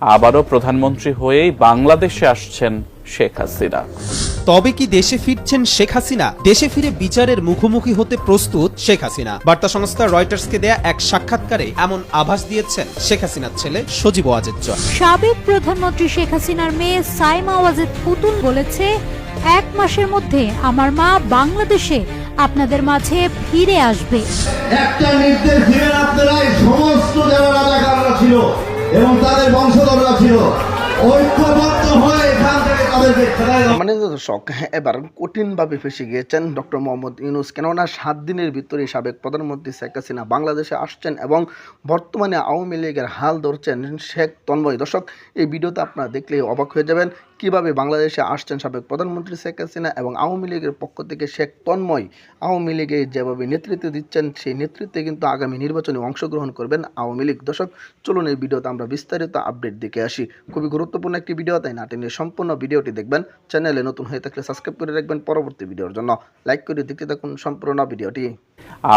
আবারও প্রধানমন্ত্রী হয়েই বাংলাদেশে আসছেন শেখ হাসিনা। তবে কি দেশে ফিরছেন শেখ হাসিনা? দেশে ফিরে বিচারের মুখোমুখি হতে প্রস্তুত শেখ হাসিনা। বার্তা সংস্থা রয়টার্সকে দেয়া এক সাক্ষাৎকারে এমন আভাস দিয়েছেন শেখ হাসিনার ছেলে সজীব ওয়াজেদ জয়। সাবেক প্রধানমন্ত্রী শেখ হাসিনার মেয়ে সাইমা ওয়াজেদ পুতুল বলেছে এক মাসের মধ্যে আমার মা বাংলাদেশে আপনাদের মাঝে ফিরে আসবে। একটা নির্দেশ দিবেন আপনারা এই সমস্ত যারা রাজাকাররা ছিল? এবং তাদের বংশধররা ছিল। ঐক্যবদ্ধ হয়ে এখান থেকে মানে দর্শক হ্যাঁ, এবার কঠিনভাবে ফেসে গিয়েছেন ডক্টর মোহাম্মদ ইউনুস। কেননা সাত দিনের ভিতরে সাবেক প্রধানমন্ত্রী শেখ হাসিনা বাংলাদেশে আসছেন এবং বর্তমানে আওয়ামী লীগের হাল ধরছেন শেখ তন্ময়। দর্শক এই ভিডিওতে আপনারা দেখলে অবাক হয়ে যাবেন কীভাবে বাংলাদেশে আসছেন সাবেক প্রধানমন্ত্রী শেখ হাসিনা এবং আওয়ামী লীগের পক্ষ থেকে শেখ তন্ময় আওয়ামী লীগে যেভাবে নেতৃত্ব দিচ্ছেন সেই নেতৃত্বে কিন্তু আগামী নির্বাচনে অংশগ্রহণ করবেন আওয়ামী লীগ। দর্শক চলুন এই ভিডিওতে আমরা বিস্তারিত আপডেট দেখে আসি। খুবই গুরুত্বপূর্ণ একটি ভিডিও তাই না? টেনে সম্পূর্ণ ভিডিওটি দেখবেন চ্যানেলে নতুন হয়ে থাকলে সাবস্ক্রাইব করে রাখবেন পরবর্তী ভিডিওর জন্য। লাইক করে দেখতে থাকুন সম্পূর্ণ ভিডিওটি।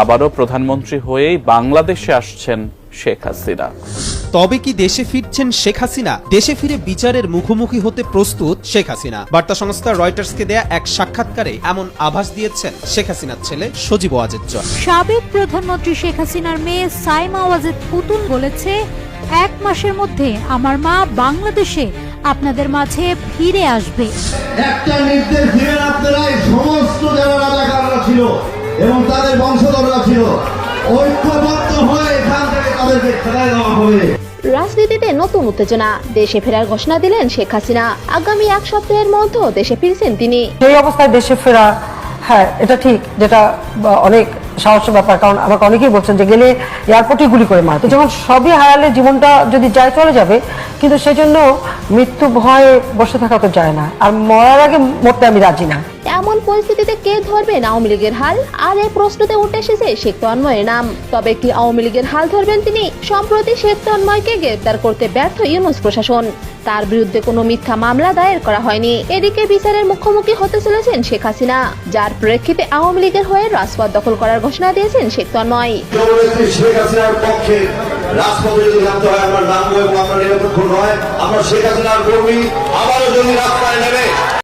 আবারও প্রধানমন্ত্রী হয়েই বাংলাদেশে আসছেন শেখ হাসিনা। তবে কি দেশে ফিরছেন শেখ হাসিনা? দেশে ফিরে বিচারের মুখোমুখি হতে প্রস্তুত শেখ হাসিনা। বার্তা সংস্থা রয়টার্সকে দেয়া এক সাক্ষাৎকারে এমন আভাস দিয়েছেন শেখ হাসিনার ছেলে সজীব ওয়াজেদ জয়। সাবেক প্রধানমন্ত্রী শেখ হাসিনার মেয়ে সাইমা ওয়াজেদ পুতুল বলেছে এক মাসের মধ্যে আমার মা বাংলাদেশে আপনাদের মাঝে ফিরে আসবে। একটা নির্দেশ দিবেন আপনারা এই সমস্ত যারা রাজাকাররা ছিল এবং তাদের বংশধররা ছিল ঐক্যবদ্ধ হয়ে এখান থেকে তাদেরকে ফেরাই দেওয়া হবে। রাজনীতিতে নতুন উত্তেজনা। দেশে ফেরার ঘোষণা দিলেন শেখ হাসিনা। আগামী এক সপ্তাহের মধ্যে দেশে ফিরছেন তিনি। এই অবস্থায় দেশে ফেরা হ্যাঁ এটা ঠিক যেটা বা, অনেক সাহসের ব্যাপার, কারণ আমাকে অনেকেই বলছেন যে গেলে এয়ারপোর্টে গুলি করে মারতো। যেমন সবই হারালে জীবনটা যদি যায়, চলে যাবে, কিন্তু সেজন্য মৃত্যু ভয়ে বসে থাকা তো যায় না। আর মরার আগে মরতে আমি রাজি না। এমন পরিস্থিতিতে কে ধরবেন আওয়ামী লীগের হাল? আর এই প্রশ্নতে উঠে এসেছে শেখ তন্ময়ের নাম। তবে কি আওয়ামী লীগের হাল ধরবেন তিনি? সম্প্রতি শেখ তন্ময়কে গ্রেপ্তার করতে ব্যর্থ ইউনুস প্রশাসন। তার বিরুদ্ধে কোনো মিথ্যা মামলা দায়ের করা হয়নি। এদিকে বিচারের মুখোমুখি হতে চলেছেন শেখ হাসিনা। যার প্রেক্ষিতে আওয়ামী লীগের হয়ে রাজপথ দখল করার ঘোষণা দিয়েছেন শেখ তন্ময়। রাজপথে যদি হয় নিরপেক্ষ নয় শেখ হাসিনার কর্মী যদি রাস্তায় নেমে